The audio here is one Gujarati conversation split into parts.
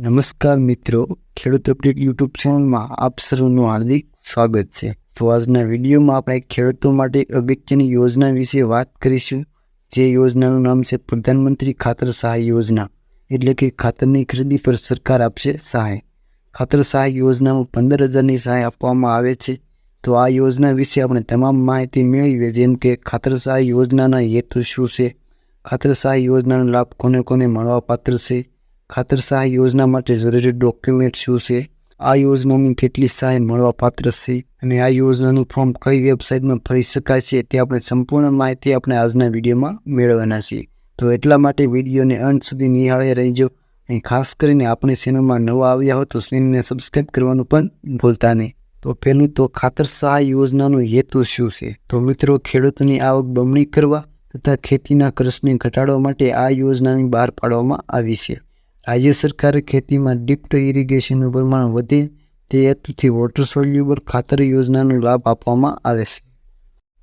નમસ્કાર મિત્રો, ખેડૂત અપડેટ યુટ્યુબ ચેનલમાં આપ સર્વનું હાર્દિક સ્વાગત છે. તો આજના વિડીયોમાં આપણે ખેડૂતો માટે અગત્યની યોજના વિશે વાત કરીશું. જે યોજનાનું નામ છે પ્રધાનમંત્રી ખાતર સહાય યોજના, એટલે કે ખાતરની ખરીદી પર સરકાર આપશે સહાય. ખાતર સહાય યોજનામાં પંદર હજારની સહાય આપવામાં આવે છે. તો આ યોજના વિશે આપણે તમામ માહિતી મેળવીએ, જેમ કે ખાતર સહાય યોજનાના હેતુ શું છે? ખાતર સહાય યોજનાનો લાભ કોને કોને મળવાપાત્ર છે? ખાતર સહાય યોજના માટે જરૂરી ડોક્યુમેન્ટ શું છે? આ યોજનાની કેટલી સહાય મળવાપાત્ર છે? અને આ યોજનાનું ફોર્મ કઈ વેબસાઇટમાં ભરી શકાય છે તે આપણે સંપૂર્ણ માહિતી આપણે આજના વિડીયોમાં મેળવવાના છીએ. તો એટલા માટે વિડીયોને અંત સુધી નિહાળે રહીજો. અને ખાસ કરીને આપણે ચેનલમાં નવા આવ્યા હો તો ચેનલને સબસ્ક્રાઈબ કરવાનું પણ ભૂલતા નહીં. તો પહેલું તો ખાતર સહાય યોજનાનો હેતુ શું છે? તો મિત્રો, ખેડૂતોની આવક બમણી કરવા તથા ખેતીના ખર્ચને ઘટાડવા માટે આ યોજનાની બહાર પાડવામાં આવી છે. રાજ્ય સરકારે ખેતીમાં ડીપ્ટ ઇરિગેશનનું પ્રમાણ વધે તે હેતુથી વોટર સોલ્યુબલ ખાતર યોજનાનો લાભ આપવામાં આવે છે.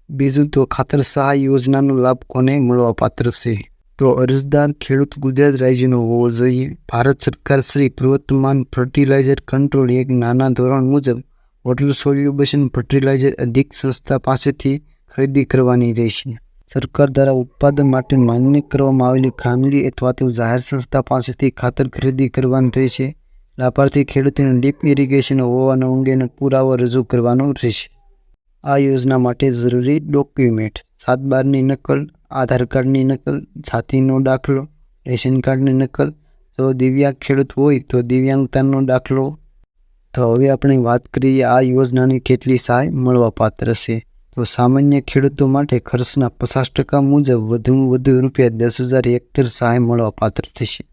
બીજું તો ખાતર સહાય યોજનાનો લાભ કોને મળવાપાત્ર છે? તો અરજદાર ખેડૂત ગુજરાત રાજ્યનો હોવો જોઈએ. ભારત સરકાર શ્રી પ્રવર્તમાન ફર્ટિલાઇઝર કંટ્રોલ એક નાના ધોરણ મુજબ વોટર સોલ્યુબેશન ફર્ટિલાઇઝર અધિક સંસ્થા પાસેથી ખરીદી કરવાની રહેશે. સરકાર દ્વારા ઉત્પાદન માટે માન્ય કરવામાં આવેલી ખાનગી અથવા તો જાહેર સંસ્થા પાસેથી ખાતર ખરીદી કરવાની રહેશે. લાભાર્થી ખેડૂતોને ડીપ ઇરિગેશન હોવાનો અંગેનો પુરાવો રજૂ કરવાનો રહેશે. આ યોજના માટે જરૂરી ડોક્યુમેન્ટ, સાત બારની નકલ, આધાર કાર્ડની નકલ, છાતીનો દાખલો, રેશન કાર્ડની નકલ. જો દિવ્યાંગ ખેડૂત હોય તો દિવ્યાંગતાનો દાખલો. તો હવે આપણે વાત કરીએ આ યોજનાની કેટલી સહાય મળવાપાત્ર છે. તો સામાન્ય ખેડૂતો માટે ખર્ચના પચાસ ટકા મુજબ વધુમાં વધુ રૂપિયા દસ હજાર હેક્ટર સહાય મળવા પાત્ર થશે.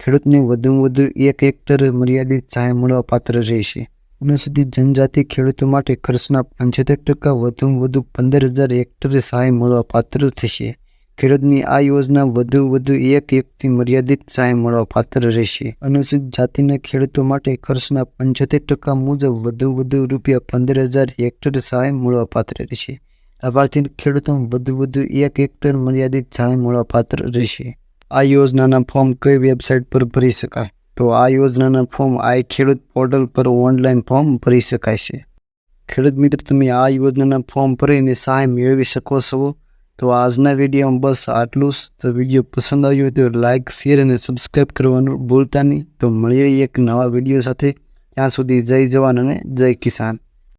ખેડૂતને વધુમાં વધુ એક હેક્ટર મર્યાદિત સહાય મળવા પાત્ર રહેશે. અનુસૂચિત જનજાતિ ખેડૂતો માટે ખર્ચના પંચોતેર ટકા વધુમાં વધુ પંદર હજાર હેક્ટરે સહાય મળવા પાત્ર થશે. ખેડૂતની આ યોજના વધુ વધુ એક એકથી મર્યાદિત સહાય મળવાપાત્ર રહેશે. અનુસૂચિત જાતિના ખેડૂતો માટે ખર્ચના પંચોતેર ટકા મુજબ વધુ વધુ રૂપિયા પંદર હજાર હેક્ટર સહાય મળવાપાત્ર રહેશે. લાભાર્થી ખેડૂતો વધુ વધુ એક હેક્ટર મર્યાદિત સહાય મળવાપાત્ર રહેશે. આ યોજનાના ફોર્મ કઈ વેબસાઇટ પર ભરી શકાય? તો આ યોજનાના ફોર્મ આઈ ખેડૂત પોર્ટલ પર ઓનલાઈન ફોર્મ ભરી શકાય છે. ખેડૂત મિત્ર, તમે આ યોજનાના ફોર્મ ભરીને સહાય મેળવી શકો છો. તો આજના વિડીયોમાં બસ આટલું જ. તો વીડિયો પસંદ આવ્યો હોય તો લાઇક શેર અને સબસ્ક્રાઈબ કરવાનું ભૂલતા નહીં. તો મળીએ એક નવા વીડિયો સાથે. ત્યાં સુધી જય જવાન અને જય કિસાન.